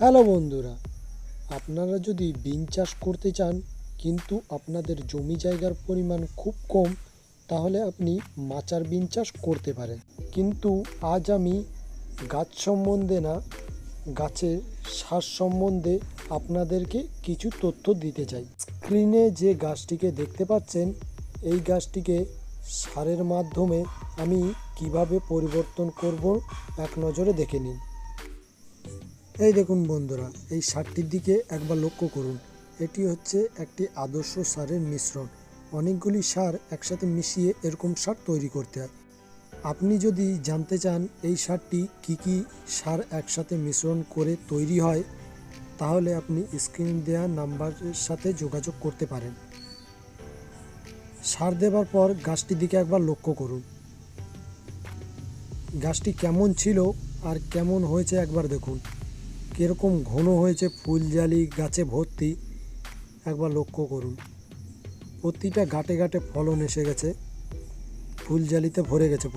Hello বন্ধুরা, আপনারা যদি বিন চাষ করতে চান, কিন্তু আপনাদের জমি জায়গার পরিমাণ খুব কম, তাহলে আপনি মাচার বিন চাষ করতে পারেন। কিন্তু আজ আমি গাছ সম্বন্ধে না, গাছের সার সম্বন্ধে আপনাদেরকে কিছু তথ্য দিতে চাই। স্ক্রিনে যে গাছটিকে দেখতে পাচ্ছেন, এই গাছটিকে সারের মাধ্যমে আমি কীভাবে পরিবর্তন করব, এক নজরে দেখে নিন। এই দেখুন বন্ধুরা, এই সারটির দিকে একবার লক্ষ্য করুন। এটি হচ্ছে একটি আদর্শ সারের মিশ্রণ। অনেকগুলি সার একসাথে মিশিয়ে এরকম সার তৈরি করতে হয়। আপনি যদি জানতে চান এই সারটি কি কি সার একসাথে মিশ্রণ করে তৈরি হয়, তাহলে আপনি স্ক্রিন দেওয়া নাম্বারের সাথে যোগাযোগ করতে পারেন। সার দেবার পর গাছটির দিকে একবার লক্ষ্য করুন। গাছটি কেমন ছিল আর কেমন হয়েছে একবার দেখুন। কীরকম ঘন হয়েছে ফুল জালি, গাছে ভর্তি? একবার লক্ষ্য করুন। প্রতিটা ঘাটে ঘাটে ফলন এসে গেছে। ফুল জালিতে ভরে গেছে।